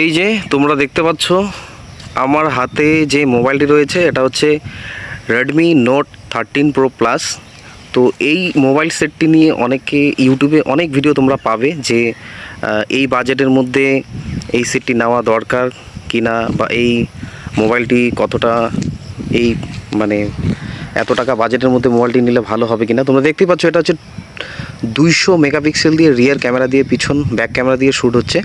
এই যে তোমরা দেখতে পাচ্ছ, আমার হাতে যে মোবাইলটি রয়েছে, এটা হচ্ছে Redmi note thirteen pro plus তো এই মোবাইল সেটটি নিয়ে অনেকে ইউটিউবে অনেক ভিডিও তোমরা পাবে যে এই বাজেটের মধ্যে এই সেটটি নেওয়া দরকার কিনা বা এই মোবাইলটি কতটা এই মানে এত টাকা বাজেটের মধ্যে মোবাইলটি নিলে ভালো হবে কিনা? তোমরা দেখতেই পাচ্ছ, এটা হচ্ছে দুইশো মেগাপিক্সেল দিয়ে রিয়ার ক্যামেরা দিয়ে পিছন ব্যাক ক্যামেরা দিয়ে শ্যুট হচ্ছে।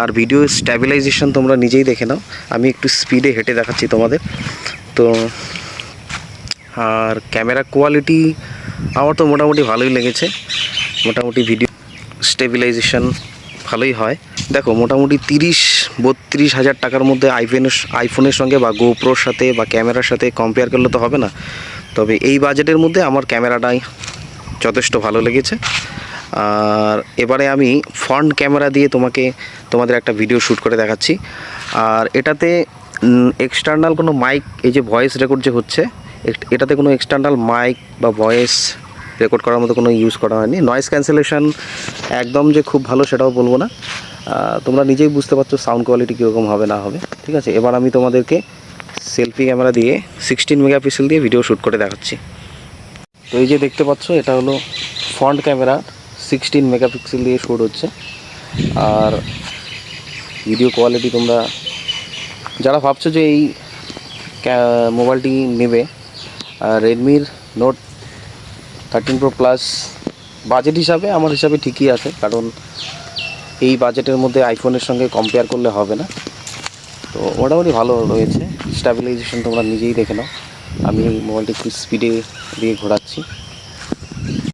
আর ভিডিও স্ট্যাবিলাইজেশন তোমরা নিজেই দেখে নাও। আমি একটু স্পিডে হেঁটে দেখাচ্ছি তোমাদের। তো, আর ক্যামেরা কোয়ালিটি আমার তো মোটামুটি ভালোই লেগেছে। মোটামুটি ভিডিও স্টেবিলাইজেশন ভালোই হয়। দেখো, মোটামুটি তিরিশ, বত্রিশ হাজার টাকার মধ্যে আইফোনের আইফোনের সঙ্গে বা গোপ্রোর সাথে বা ক্যামেরার সাথে কম্পেয়ার করলে তো হবে না। তবে এই বাজেটের মধ্যে আমার ক্যামেরাটাই যথেষ্ট ভালো লেগেছে। আর এবারে আমি ফ্রন্ট ক্যামেরা দিয়ে তোমাকে, তোমাদের একটা ভিডিও শ্যুট করে দেখাচ্ছি। আর এটাতে এক্সটার্নাল কোনো মাইক এই যে ভয়েস রেকর্ড যে হচ্ছে, এট- এটাতে কোনো এক্সটার্নাল মাইক বা ভয়েস রেকর্ড করার মতো কোনো ইউজ করা হয়নি। নয়েজ ক্যান্সেলেশন একদম যে খুব ভালো সেটাও বলব না। তোমরা নিজেই বুঝতে পারছ সাউন্ড কোয়ালিটি কীরকম হবে না হবে। ঠিক আছে? এবার আমি তোমাদেরকে সেলফি ক্যামেরা দিয়ে সিক্সটিন মেগাপিক্সেল দিয়ে ভিডিও শ্যুট করে দেখাচ্ছি। তো এই যে দেখতে পাচ্ছ, এটা হলো ফ্রন্ট ক্যামেরা সিক্সটিন মেগাপিক্সেল দিয়ে শ্যুট হচ্ছে। আর ভিডিও কোয়ালিটি তোমরা, যারা ভাবছ যে এই মোবাইলটি নেবে রেডমির note thirteen pro plus budget হিসাবে, আমার হিসাবে ঠিকই আছে। কারণ এই বাজেটের মধ্যে আইফোনের সঙ্গে কম্পেয়ার করলে হবে না। তো মোটামুটি ভালো রয়েছে। স্টাবিলাইজেশন তোমরা নিজেই দেখে নাও। আমি মোবাইলটি খুব স্পিডে দিয়ে ঘোরাচ্ছি।